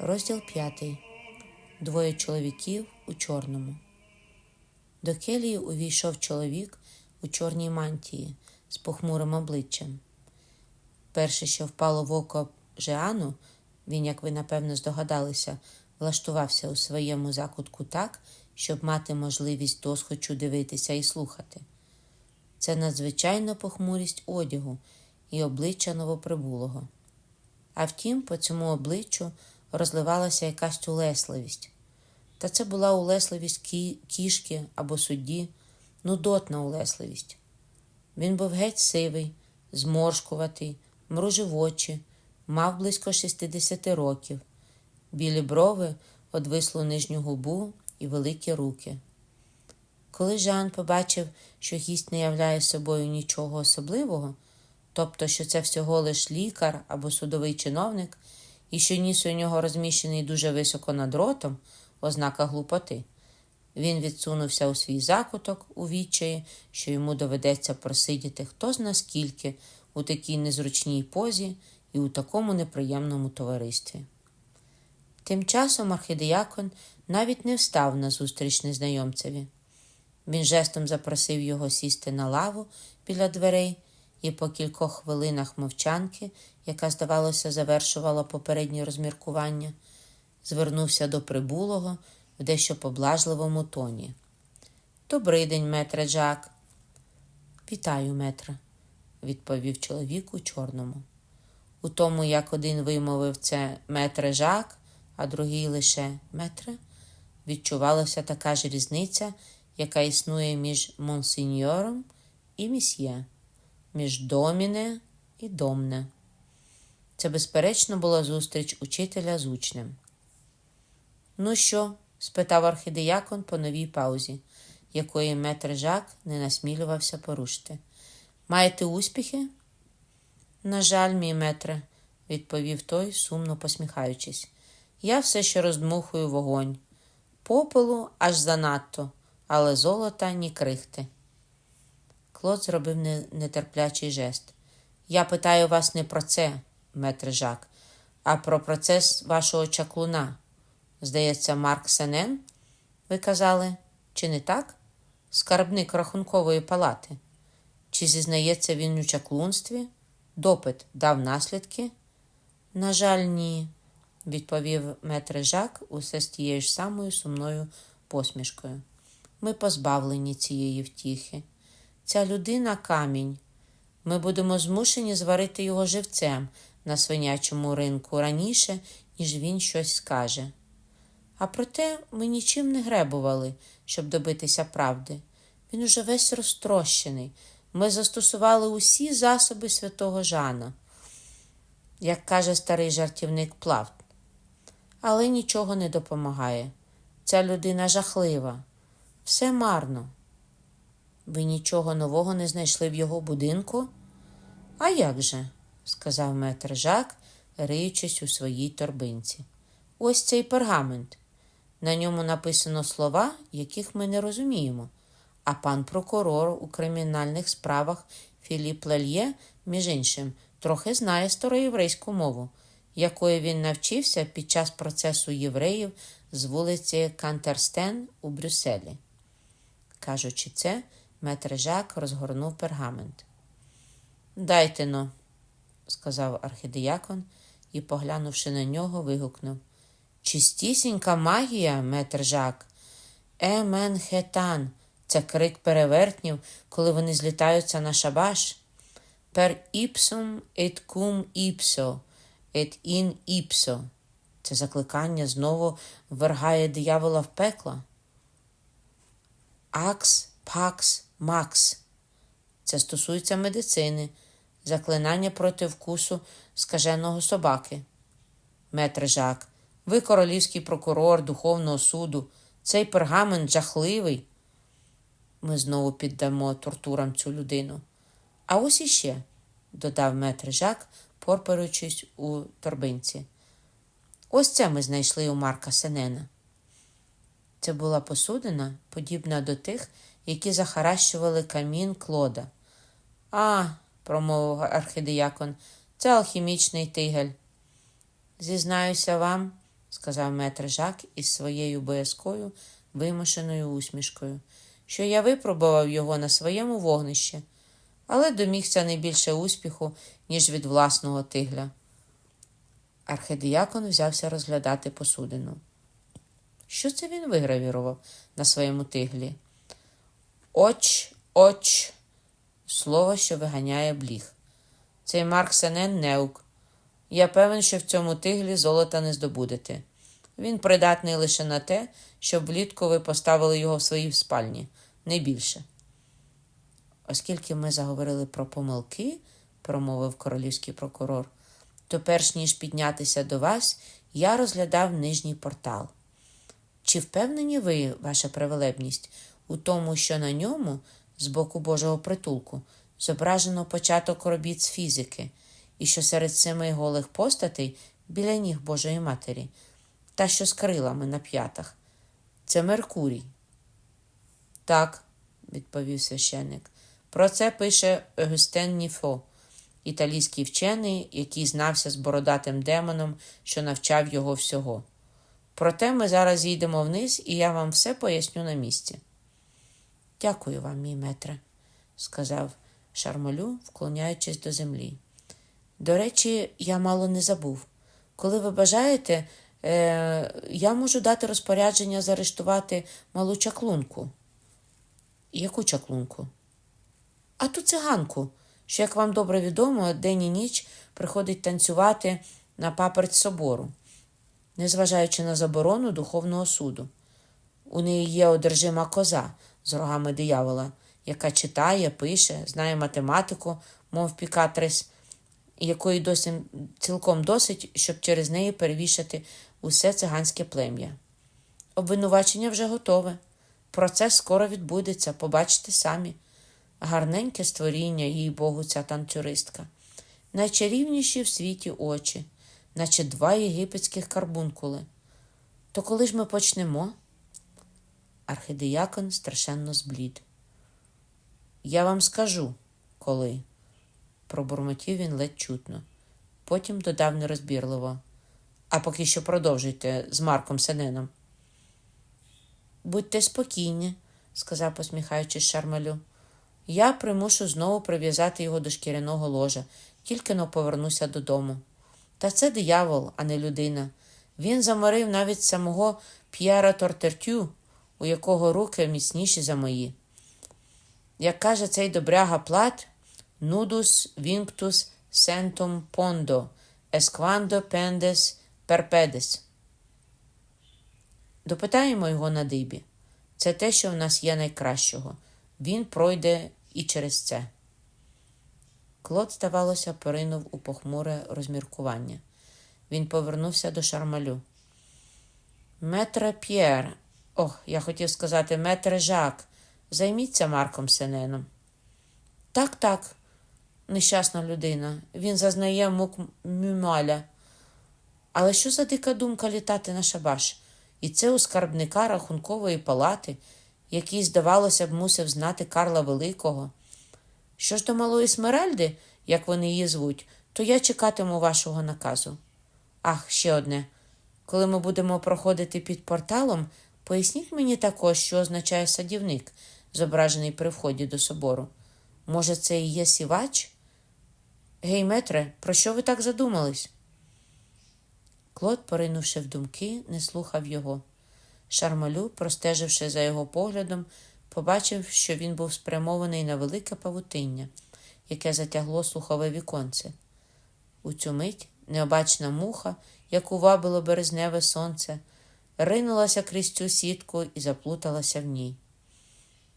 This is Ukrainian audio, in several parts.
Розділ п'ятий. Двоє чоловіків у чорному. До келії увійшов чоловік у чорній мантії з похмурим обличчям. Перше, що впало в око Жеану, він, як ви напевно здогадалися, влаштувався у своєму закутку так, щоб мати можливість досхочу дивитися і слухати. Це надзвичайна похмурість одягу і обличчя новоприбулого. А втім, по цьому обличчю розливалася якась улесливість. Та це була улесливість кі- кішки або судді, нудотна улесливість. Він був геть сивий, зморшкуватий, мружив очі, мав близько 60 років, білі брови, одвислу нижню губу і великі руки. Коли Жан побачив, що гість не являє собою нічого особливого, тобто, що це всього лиш лікар або судовий чиновник, і що ніс у нього розміщений дуже високо над ротом, ознака глупоти, він відсунувся у свій закуток у відчаї, що йому доведеться просидіти хто зна скільки у такій незручній позі і у такому неприємному товаристві. Тим часом архідіякон навіть не встав на зустріч незнайомцеві. Він жестом запросив його сісти на лаву біля дверей, і по кількох хвилинах мовчанки, яка, здавалося, завершувала попереднє розміркування, звернувся до прибулого в дещо поблажливому тоні. Добрий день, метре Джак. Вітаю, метре, відповів чоловік у чорному. У тому, як один вимовив це метре Жак, а другий лише метре, відчувалася така ж різниця, яка існує між монсеньором і місьє, між доміне і домне. Це, безперечно, була зустріч учителя з учнем. Ну що? спитав архідіякон по новій паузі, якої метр Жак не насмілювався порушити. Маєте успіхи? На жаль, мій метре, відповів той, сумно посміхаючись. Я все ще роздмухую вогонь. Попелу аж занадто, але золота ні крихти. Клод зробив нетерплячий жест. Я питаю вас не про це, метре Жак, а про процес вашого чаклуна. Здається, Марк Сенен, ви казали, чи не так? Скарбник рахункової палати. Чи зізнається він у чаклунстві? Допит дав наслідки? На жаль, ні, відповів метре Жак усе з тією ж самою сумною посмішкою. Ми позбавлені цієї втіхи. Ця людина камінь. Ми будемо змушені зварити його живцем на свинячому ринку раніше, ніж він щось скаже. А проте ми нічим не гребували, щоб добитися правди. Він уже весь розтрощений. Ми застосували усі засоби святого Жана, як каже старий жартівник Плавт. Але нічого не допомагає. Ця людина жахлива. Все марно. Ви нічого нового не знайшли в його будинку? А як же? Сказав метр Жак, риючись у своїй торбинці. Ось цей пергамент. На ньому написано слова, яких ми не розуміємо. А пан прокурор у кримінальних справах Філіп Лельє, між іншим, трохи знає староєврейську мову, якої він навчився під час процесу євреїв з вулиці Кантерстен у Брюсселі. Кажучи це, метр Жак розгорнув пергамент. Дайте но, сказав архідіякон і, поглянувши на нього, вигукнув. Чистісінька магія, метр Жак. Емен хетан. Це крик перевертнів, коли вони злітаються на шабаш. Per ipsum et cum ipso, et in ipso. Це закликання знову ввергає диявола в пекло. Акс, пакс, макс. Це стосується медицини, заклинання проти вкусу скаженого собаки. Метре Жак, ви королівський прокурор Духовного суду. Цей пергамент жахливий. Ми знову піддамо тортурам цю людину. А ось іще, додав метр Жак, порпаючись у торбинці. Ось це ми знайшли у Марка Сенена. Це була посудина, подібна до тих, які захаращували камін Клода. А, промовив архідіякон, це алхімічний тигель. Зізнаюся вам, сказав метр Жак із своєю боязкою вимушеною усмішкою, що я випробував його на своєму вогнищі, але домігся не більше успіху, ніж від власного тигля. Архидіякон взявся розглядати посудину. Що це він вигравірував на своєму тиглі? Оч, оч, слово, що виганяє бліг. Цей Марк Сенен неук. Я певен, що в цьому тиглі золота не здобудете. Він придатний лише на те, щоб влітку ви поставили його в своїй спальні, не більше. Оскільки ми заговорили про помилки, промовив королівський прокурор, то перш ніж піднятися до вас, я розглядав нижній портал. Чи впевнені ви, ваша превелебність, у тому, що на ньому, з боку Божого притулку, зображено початок робіт з фізики, і що серед семи голих постатей біля ніг Божої Матері, та що з крилами на п'ятах, це Меркурій? Так, відповів священник. Про це пише Огюстен Ніфо, італійський вчений, який знався з бородатим демоном, що навчав його всього. Проте ми зараз їдемо вниз, і я вам все поясню на місці. Дякую вам, мій метре, сказав Шармолю, вклоняючись до землі. До речі, я мало не забув. Коли ви бажаєте, е, я можу дати розпорядження заарештувати малу чаклунку. Яку чаклунку? А ту циганку, що, як вам добре відомо, день і ніч приходить танцювати на паперть собору, незважаючи на заборону духовного суду. У неї є одержима коза з рогами диявола, яка читає, пише, знає математику, мов пікатрис, якої досі цілком досить, щоб через неї перевішати усе циганське плем'я. Обвинувачення вже готове. Процес скоро відбудеться, побачите самі. Гарненьке створіння, їй Богу, ця танцюристка. Найчарівніші в світі очі, наче два єгипетських карбункули. То коли ж ми почнемо? Архидіякон страшенно зблід. Я вам скажу, коли, пробурмотів він ледь чутно. Потім додав нерозбірливо. А поки що продовжуйте з Марком Сененом. Будьте спокійні, сказав, посміхаючись Шармелю. Я примушу знову прив'язати його до шкіряного ложа, тільки но повернуся додому. Та це диявол, а не людина. Він заморив навіть самого П'єра Тортертю, у якого руки міцніші за мої. Як каже цей добряга плат, нудус вінктус сентум пондо, есквандо пендес перпедес. Допитаємо його на дибі. Це те, що в нас є найкращого. Він пройде і через це. Клод, здавалося, поринув у похмуре розміркування. Він повернувся до шармалю. Метре П'єр, ох, я хотів сказати, метре Жак, займіться Марком Сененом. Так, так, нещасна людина. Він зазнає мук мюмаля. Але що за дика думка літати на шабаш? І це у скарбника рахункової палати, який, здавалося б, мусив знати Карла Великого. Що ж до малої Смеральди, як вони її звуть, то я чекатиму вашого наказу. Ах, ще одне. Коли ми будемо проходити під порталом, поясніть мені також, що означає садівник, зображений при вході до собору. Може, це і є сівач? Гей, метре, про що ви так задумались? Клод, поринувши в думки, не слухав його. Шармалю, простеживши за його поглядом, побачив, що він був спрямований на велике павутиння, яке затягло слухове віконце. У цю мить необачна муха, яку вабило березневе сонце, ринулася крізь цю сітку і заплуталася в ній.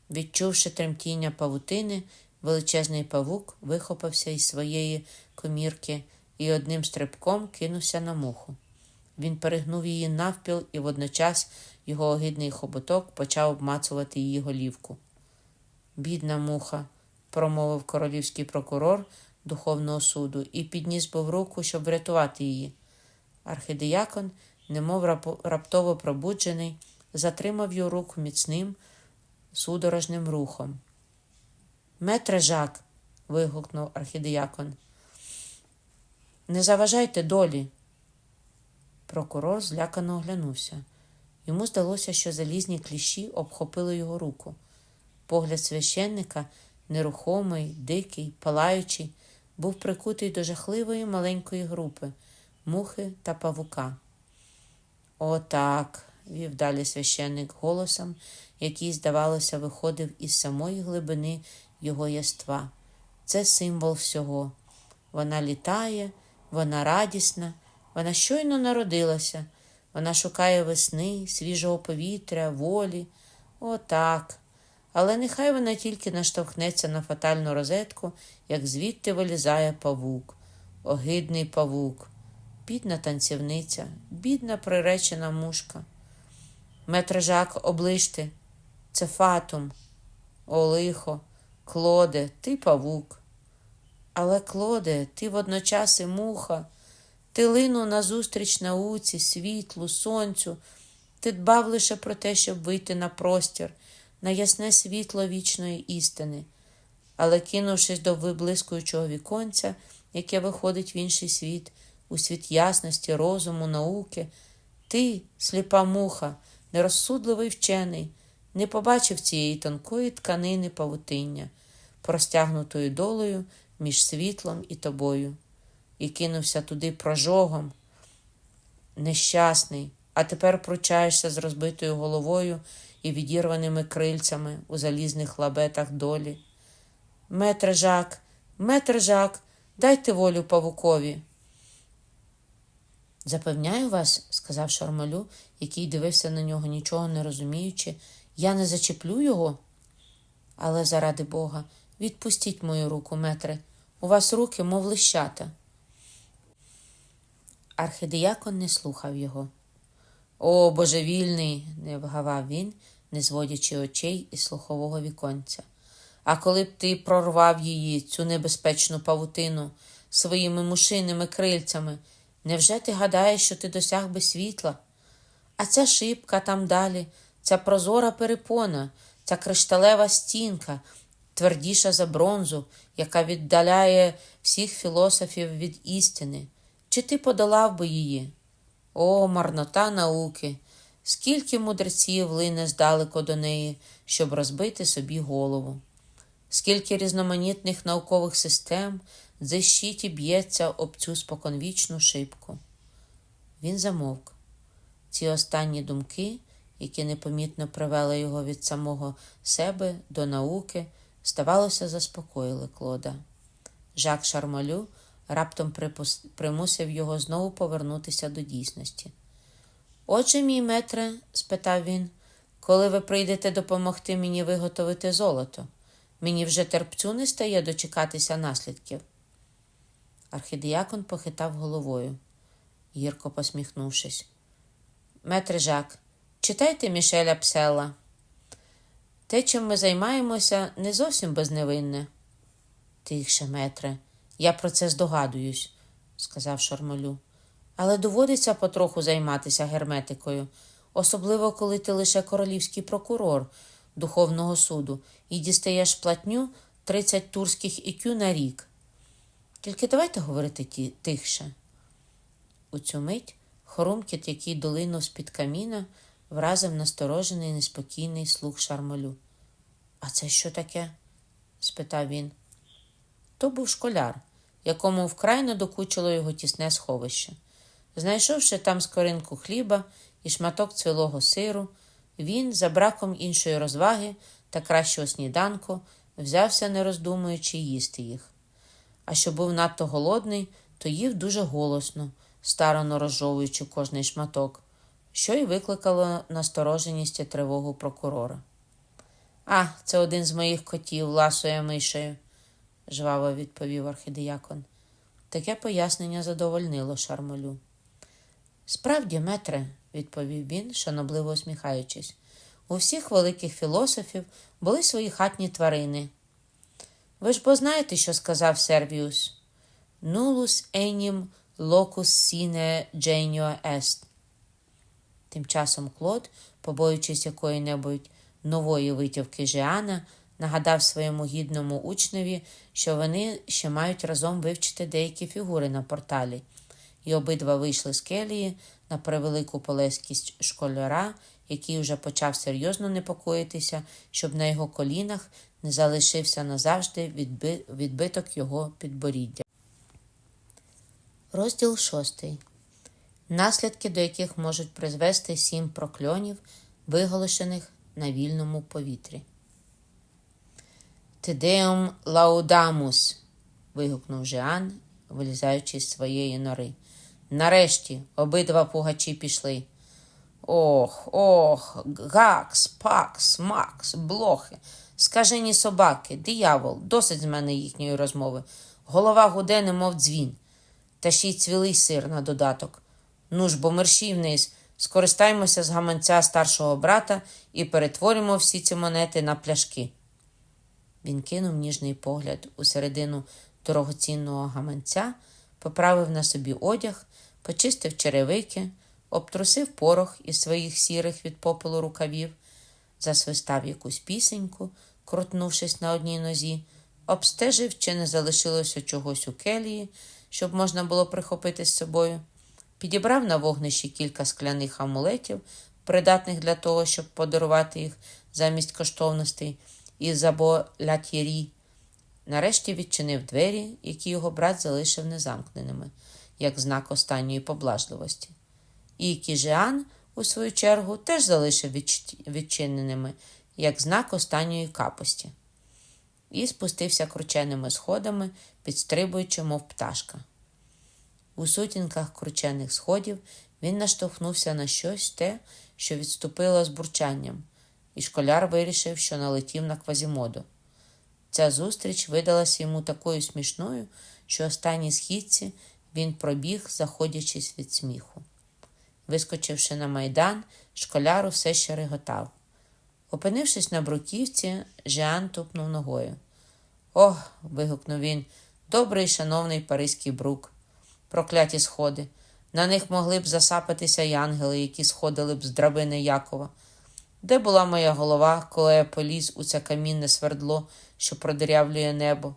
Відчувши тремтіння павутини, величезний павук вихопився із своєї комірки і одним стрибком кинувся на муху. Він перегнув її навпіл, і водночас його огидний хоботок почав обмацувати її голівку. Бідна муха, промовив королівський прокурор Духовного суду і підніс був руку, щоб врятувати її. Архидіякон, немов раптово пробуджений, затримав його руку міцним, судорожним рухом. Метре жак. вигукнув архідіякон. Не заважайте долі. Прокурор злякано оглянувся. Йому здалося, що залізні кліщі обхопили його руку. Погляд священника, нерухомий, дикий, палаючий, був прикутий до жахливої маленької групи мухи та павука. Отак, вів далі священник голосом, який, здавалося, виходив із самої глибини його яства. Це символ всього. Вона літає, вона радісна, вона щойно народилася, вона шукає весни, свіжого повітря, волі. Отак. Але нехай вона тільки наштовхнеться на фатальну розетку, як звідти вилізає павук, огидний павук, бідна танцівниця, бідна приречена мушка. Метре Жак, оближте, це фатум, о лихо, Клоде, ти павук. Але, Клоде, ти водночас і муха, ти линув назустріч науці, світлу, сонцю, ти дбав лише про те, щоб вийти на простір, на ясне світло вічної істини. Але, кинувшись до виблискуючого віконця, яке виходить в інший світ, у світ ясності, розуму, науки, ти, сліпа муха, нерозсудливий вчений, не побачив цієї тонкої тканини павутиння, простягнутої долею між світлом і тобою, і кинувся туди прожогом. Нещасний, а тепер пручаєшся з розбитою головою і відірваними крильцями у залізних лабетах долі. Метре Жак, метре Жак, дайте волю павукові. Запевняю вас, сказав Шармалю, який дивився на нього, нічого не розуміючи, я не зачеплю його. Але заради Бога, відпустіть мою руку, метре, у вас руки, мов лищата. Архидіякон не слухав його. О, божевільний, не вгавав він, не зводячи очей із слухового віконця. А коли б ти прорвав її, цю небезпечну павутину, своїми мушиними крильцями, невже ти гадаєш, що ти досяг би світла? А ця шибка там далі, ця прозора перепона, ця кришталева стінка, твердіша за бронзу, яка віддаляє всіх філософів від істини. Чи ти подолав би її? О, марнота науки! Скільки мудреців лине здалеко до неї, щоб розбити собі голову, скільки різноманітних наукових систем дзищить і б'ється об цю споконвічну шибку. Він замовк. Ці останні думки, які непомітно привели його від самого себе до науки, здавалося, заспокоїли Клода. Жак Шармалю раптом припус... примусив його знову повернутися до дійсності. Отже, мій метре, спитав він, коли ви прийдете допомогти мені виготовити золото, мені вже терпцю не стає дочекатися наслідків. Архідіякон похитав головою, гірко посміхнувшись. Метре Жак, читайте Мішеля Псела. Те, чим ми займаємося, не зовсім безневинне. Тихше, метре, я про це здогадуюсь, сказав Шармолю. Але доводиться потроху займатися герметикою, особливо коли ти лише королівський прокурор Духовного суду і дістаєш платню 30 турських ікю на рік. Тільки давайте говорити тихше. У цю мить хорумкіт, який долинув з-під каміна, вразив насторожений неспокійний слух шармолю. А це що таке? спитав він. То був школяр, якому вкрай надокучило його тісне сховище. Знайшовши там скоринку хліба і шматок цвілого сиру, він, за браком іншої розваги та кращого сніданку, взявся, не роздумуючи, їсти їх. А що був надто голодний, то їв дуже голосно, старано розжовуючи кожний шматок, що й викликало настороженість і тривогу прокурора. А, це один з моїх котів, ласує мишею, жваво відповів архідіякон. Таке пояснення задовольнило шармолю. Справді, метре, відповів він, шанобливо усміхаючись, у всіх великих філософів були свої хатні тварини. Ви ж бо знаєте, що сказав Сервіус? Нулус енім локус сіне genio est. Тим часом Клод, побоюючись якої-небудь нової витівки Жіана, нагадав своєму гідному учневі, що вони ще мають разом вивчити деякі фігури на порталі, і обидва вийшли з келії на превелику полезкість школяра, який уже почав серйозно непокоїтися, щоб на його колінах не залишився назавжди відби... відбиток його підборіддя. Розділ шостий. Наслідки, до яких можуть призвести сім прокльонів, виголошених на вільному повітрі. Тедеум лаудамус. вигукнув Жеан, вилізаючи з своєї нори. Нарешті обидва пугачі пішли. Ох, ох, гакс, пакс, макс, блохи, скажені собаки, диявол, досить з мене їхньої розмови. Голова гуде, немов дзвін, та ще й цвілий сир на додаток. Ну ж, бо мерщій вниз, скористаймося з гаманця старшого брата і перетворимо всі ці монети на пляшки. Він кинув ніжний погляд у середину дорогоцінного гаманця, поправив на собі одяг, почистив черевики, обтрусив порох із своїх сірих від попелу рукавів, засвистав якусь пісеньку, крутнувшись на одній нозі, обстежив, чи не залишилося чогось у келії, щоб можна було прихопити з собою, підібрав на вогнищі кілька скляних амулетів, придатних для того, щоб подарувати їх замість коштовностей, і заболятєрі. Нарешті відчинив двері, які його брат залишив незамкненими, як знак останньої поблажливості. І Кіжеан, у свою чергу, теж залишив відчиненими, як знак останньої капості, і спустився крученими сходами, підстрибуючи, мов пташка. У сутінках кручених сходів він наштовхнувся на щось те, що відступило з бурчанням, і школяр вирішив, що налетів на квазімоду. Ця зустріч видалася йому такою смішною, що останній східці він пробіг, заходячись від сміху. Вискочивши на майдан, школяру все ще реготав. Опинившись на бруківці, Жіан тупнув ногою. Ох. вигукнув він, добрий шановний паризький брук. Прокляті сходи. На них могли б засапатися й ангели, які сходили б з драбини Якова. Де була моя голова, коли я поліз у це камінне свердло, що продирявлює небо?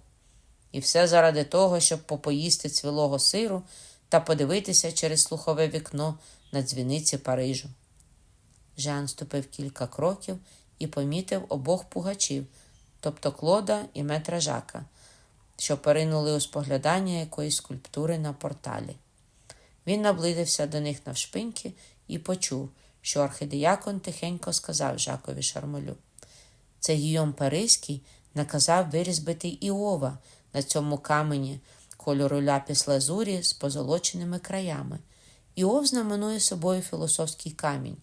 І все заради того, щоб попоїсти цвілого сиру та подивитися через слухове вікно на дзвіниці Парижу. Жан ступив кілька кроків і помітив обох пугачів, тобто Клода і метра Жака, що перинули у споглядання якоїсь скульптури на порталі. Він наблизився до них навшпиньки і почув, що архидіякон тихенько сказав Жакові Шармолю. Це Гійом Паризький наказав вирізбити Іова на цьому камені кольору ляпіс лазурі з позолоченими краями. Іов знаменує собою філософський камінь.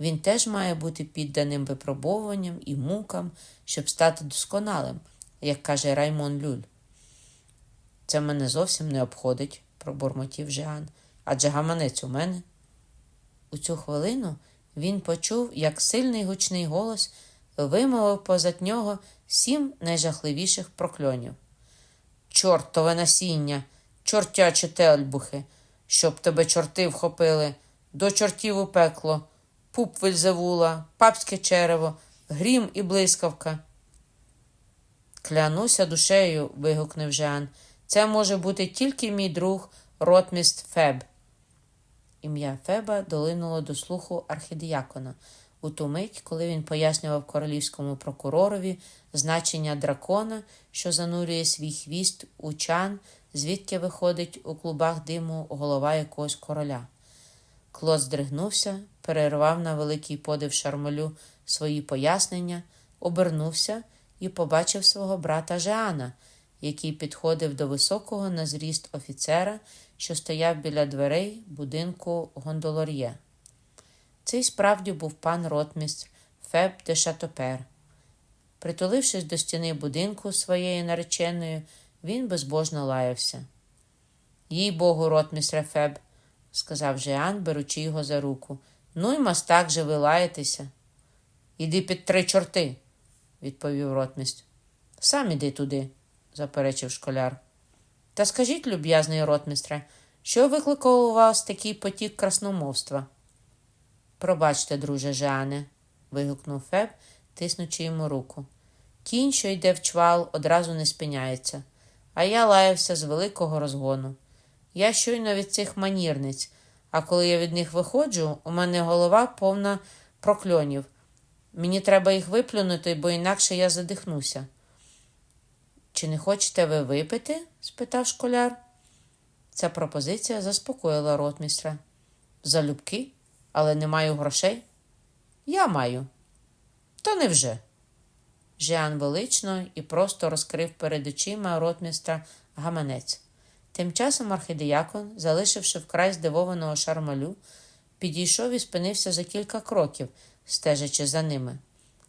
Він теж має бути підданим випробовуванням і мукам, щоб стати досконалим, як каже Раймон Люль. Це мене зовсім не обходить, пробурмотів Жеан, адже гаманець у мене. У цю хвилину він почув, як сильний гучний голос вимовив позад нього сім найжахливіших прокльонів. Чортове насіння, чортячі тельбухи, щоб тебе чорти вхопили, до чортів у пекло, пуп вельзевула, папське черево, грім і блискавка. Клянуся душею. вигукнув Жан. Це може бути тільки мій друг ротміст Феб. Ім'я Феба долинуло до слуху архідіякона у ту мить, коли він пояснював королівському прокуророві значення дракона, що занурює свій хвіст у чан, звідки виходить у клубах диму голова якогось короля. Клод здригнувся, перервав на великий подив шармолю свої пояснення, обернувся і побачив свого брата Жеана, який підходив до високого на зріст офіцера, що стояв біля дверей будинку гондолор'є. Цей справді був пан ротмістр Феб де Шатопер. Притулившись до стіни будинку своєю нареченою, він безбожно лаявся. Їй богу, ротмістре Феб, сказав Жеан, беручи його за руку. Ну й мастак же ви лаєтеся. Іди під три чорти, відповів ротмістр. Сам іди туди, заперечив школяр. Та скажіть, люб'язний ротмістре, що викликав у вас такий потік красномовства? Пробачте, друже Жеане, вигукнув Феб, тиснучи йому руку. Кінь, що йде в чвал, одразу не спиняється, а я лаявся з великого розгону. Я щойно від цих манірниць, а коли я від них виходжу, у мене голова повна прокльонів. Мені треба їх виплюнути, бо інакше я задихнуся. Чи не хочете ви випити? спитав школяр. Ця пропозиція заспокоїла ротмістра. Залюбки, але не маю грошей. Я маю. То невже? Жіан велично і просто розкрив перед очима ротмістра гаманець. Тим часом архидіякон, залишивши вкрай здивованого шармалю, підійшов і спинився за кілька кроків, стежачи за ними.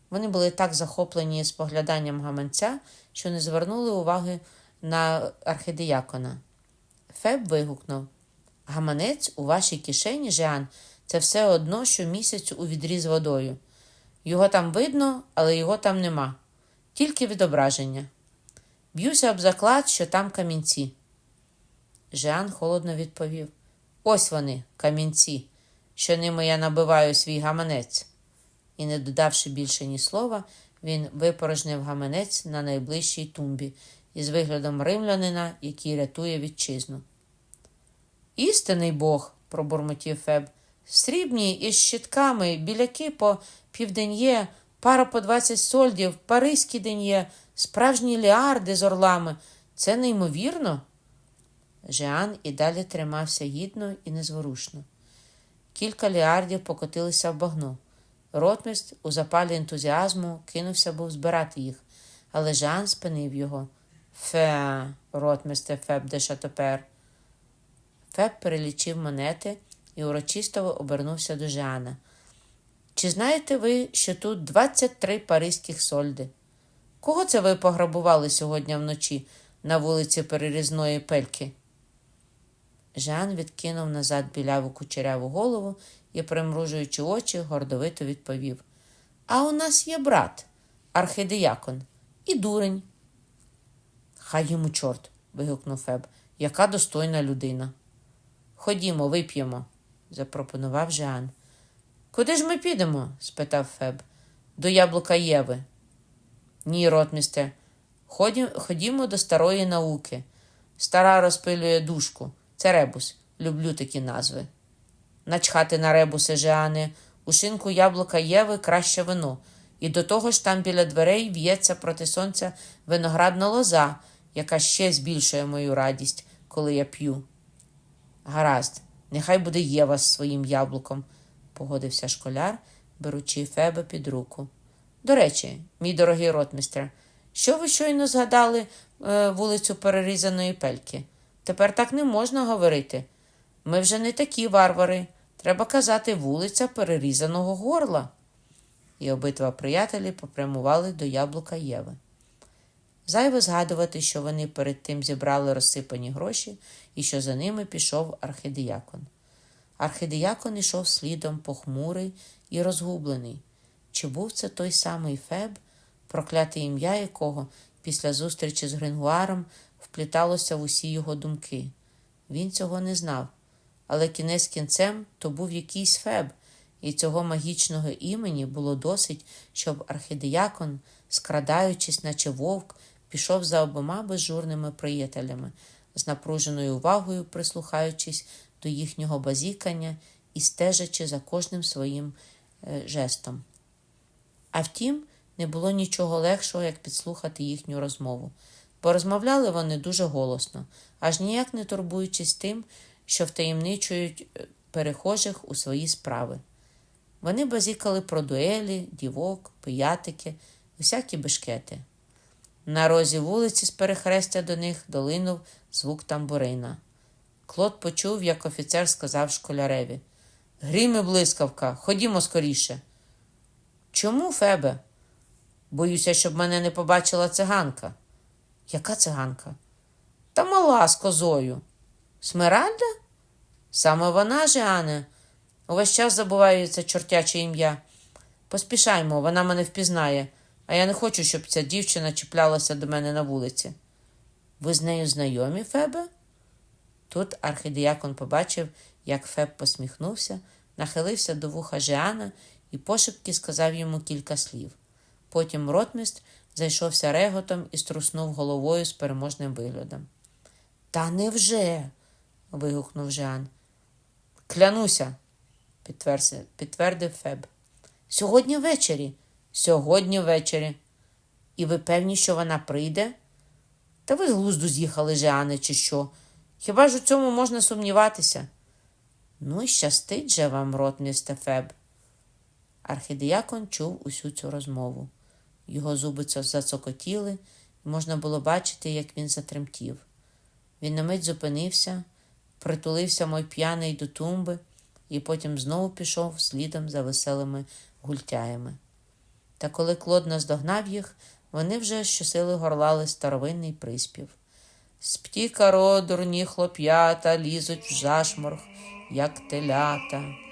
Вони були так захоплені спогляданням гаманця, що не звернули уваги на архидіякона. Феб вигукнув Гаманець у вашій кишені, Жіан, це все одно, що місяць у відрі з водою. Його там видно, але його там нема. Тільки відображення. Б'юся об заклад, що там камінці. Жіан холодно відповів: Ось вони, камінці, що ними я набиваю свій гаманець. І, не додавши більше ні слова, він випорожнив гаманець на найближчій тумбі із виглядом римлянина, який рятує вітчизну. Істинний Бог, пробурмотів Феб, срібні із щитками, біляки по півден'є, пара по двадцять сольдів, паризькі ден'є, справжні ліарди з орлами. Це неймовірно. Жеан і далі тримався гідно і незворушно. Кілька ліардів покотилися в багно. Ротміст у запалі ентузіазму кинувся був збирати їх, але Жан спинив його. Фе, ротмісте Феб де Шатопер. Феб перелічив монети і урочисто обернувся до Жана. Чи знаєте ви, що тут 23 паризьких сольди? Кого це ви пограбували сьогодні вночі на вулиці Перерізної Пельки? Жан відкинув назад біляву кучеряву голову і, примружуючи очі, гордовито відповів: А у нас є брат, архидіякон, і дурень. Хай йому чорт. вигукнув Феб. Яка достойна людина. Ходімо, вип'ємо, запропонував Жан. Куди ж ми підемо? спитав Феб. До яблука Єви. Ні, ротмісте. Ходім, ходімо до старої науки. Стара розпилює душку. Це ребус. Люблю такі назви. Начхати на ребуси, Жеане. У шинку яблука Єви краще вино. І до того ж там біля дверей в'ється проти сонця виноградна лоза, яка ще збільшує мою радість, коли я п'ю. Гаразд, нехай буде Єва з своїм яблуком, погодився школяр, беручи Феба під руку. До речі, мій дорогий ротмістре, що ви щойно згадали е, вулицю перерізаної пельки? Тепер так не можна говорити. Ми вже не такі варвари. Треба казати вулиця перерізаного горла. І обидва приятелі попрямували до яблука Єви. Зайве згадувати, що вони перед тим зібрали розсипані гроші і що за ними пішов архидіякон. Архидіякон ішов слідом похмурий і розгублений. Чи був це той самий Феб, прокляте ім'я якого після зустрічі з Грингуаром впліталося в усі його думки? Він цього не знав, але кінець кінцем то був якийсь Феб, і цього магічного імені було досить, щоб архидіякон, скрадаючись, наче вовк, пішов за обома безжурними приятелями, з напруженою увагою прислухаючись до їхнього базікання і стежачи за кожним своїм е, жестом. А втім, не було нічого легшого, як підслухати їхню розмову, бо розмовляли вони дуже голосно, аж ніяк не турбуючись тим, що втаємничують е, перехожих у свої справи. Вони базікали про дуелі, дівок, пиятики, усякі бешкети. На розі вулиці з перехрестя до них долинув звук тамбурина. Клод почув, як офіцер сказав школяреві Грім і блискавка, ходімо скоріше. Чому, Фебе? Боюся, щоб мене не побачила циганка. Яка циганка? Та мала з козою. Смеральда? Саме вона, Жіане. Увесь час забувається чортяче ім'я. Поспішаймо, вона мене впізнає, а я не хочу, щоб ця дівчина чіплялася до мене на вулиці. Ви з нею знайомі, Фебе? Тут архидіякон побачив, як Феб посміхнувся, нахилився до вуха Жіана і пошепки сказав йому кілька слів. Потім ротміст зайшовся реготом і струснув головою з переможним виглядом. Та невже? вигукнув Жан. Клянуся, підтвердив, Феб. Сьогодні ввечері. Сьогодні ввечері. І ви певні, що вона прийде? Та ви з глузду з'їхали, Жеане, чи що? Хіба ж у цьому можна сумніватися? Ну і щастить же вам, рот, місте Феб. Архідіякон чув усю цю розмову. Його зуби зацокотіли, і можна було бачити, як він затремтів. Він на мить зупинився, притулився мой п'яний до тумби, і потім знову пішов слідом за веселими гультяями. Та коли Клод наздогнав їх, вони вже щосили горлали старовинний приспів. З птіка ро, хлоп'ята лізуть в жашморг, як телята.